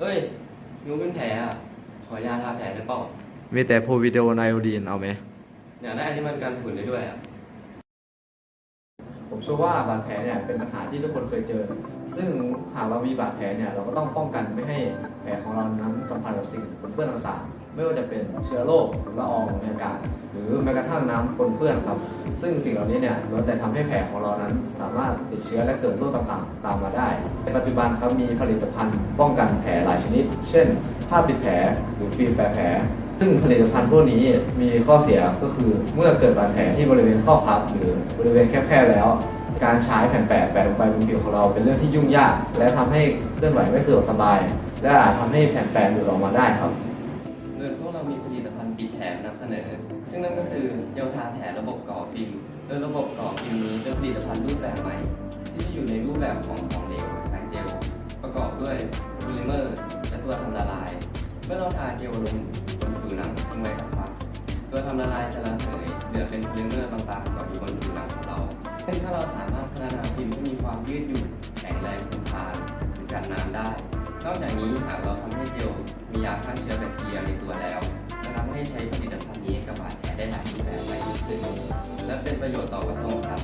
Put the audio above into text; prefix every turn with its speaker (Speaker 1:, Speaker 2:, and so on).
Speaker 1: เอ้ยนิ้วเป็นแผลอะ ขอยาทาแผลได้เปล่า
Speaker 2: มีแต่โพวิดีโอไนโอดีนเอาไหม
Speaker 1: อยากได้อันที่มันกันฝุ่นได้ด้วยอะ
Speaker 3: ผมเชื่อว่าบาดแผลเนี่ยเป็นปัญหาที่ทุกคนเคยเจอ ซึ่งหากเรามีบาดแผลเนี่ยเราก็ต้องป้องกันไม่ให้แผลของเรานั้นสัมผัสกับสิ่งปนเปื้อนต่างๆ ไม่ว่าจะเป็นเชื้อโรคละอองในอากาศหรือแม้กระทั่งน้ำปนเปื้อนครับ ซึ่งสิ่งเหล่านี้เนี่ยล้วนแต่ทำให้แผลของเรานั้น สามารถติดเชื้อและเกิดโรคต่างๆ ตามมาได้ ในปัจจุบันครับมีผลิตภัณฑ์ป้องกันแผลหลายชนิด เช่น ผ้าปิดแผลหรือฟิล์มแปะแผล ซึ่งผลิตภัณฑ์พวกนี้มีข้อเสียก็คือเมื่อเกิดบาดแผลที่บริเวณข้อพับหรือบริเวณแคบๆแล้ว การใช้แผ่นแปะแปะลงไปบนผิวของเราเป็นเรื่องที่ยุ่งยาก และทำให้เคลื่อนไหวไม่สะดวกสบาย และอาจทำให้แผ่นแปะหลุดออกมาได้ครับ
Speaker 1: โดยพวกเรามีผลิตภัณฑ์ปิดแผลนำเสนอ ซึ่งนั่นก็คือเจลทาแผลระบบก่อฟิล์ม โดยระบบก่อฟิล์นี้เป็นผลิตภัณฑ์รูปแบบใหม่ ที่จะอยู่ในรูปแบบของของเหลวทางเจล ประกอบด้วยโพลิเมอร์และตัวทำละลาย เมื่อเราทาเจลลงบนผิวหนังทิ้งไว้สักพักตัวทำละลายจะระเหยเหลือเป็นโพลิเมอร์บางๆเกาะอยู่บนผิวหนังของเราซึ่งถ้าเราสามารถพัฒนาฟิล์มให้มีความยืดหยุ่นแข็งแรงทนทานหรือกันน้ำได้ นอกจากนี้หากเราทำให้เจลมียาฆ่าเชื้อแบคทีเรียในตัวแล้วจะทำให้ใช้ผลิตภัณฑ์นี้กับบาดแผลได้หลายรูปแบบมากยิ่งขึ้น และเป็นประโยชน์ต่อกระทรวงสาธารณสุข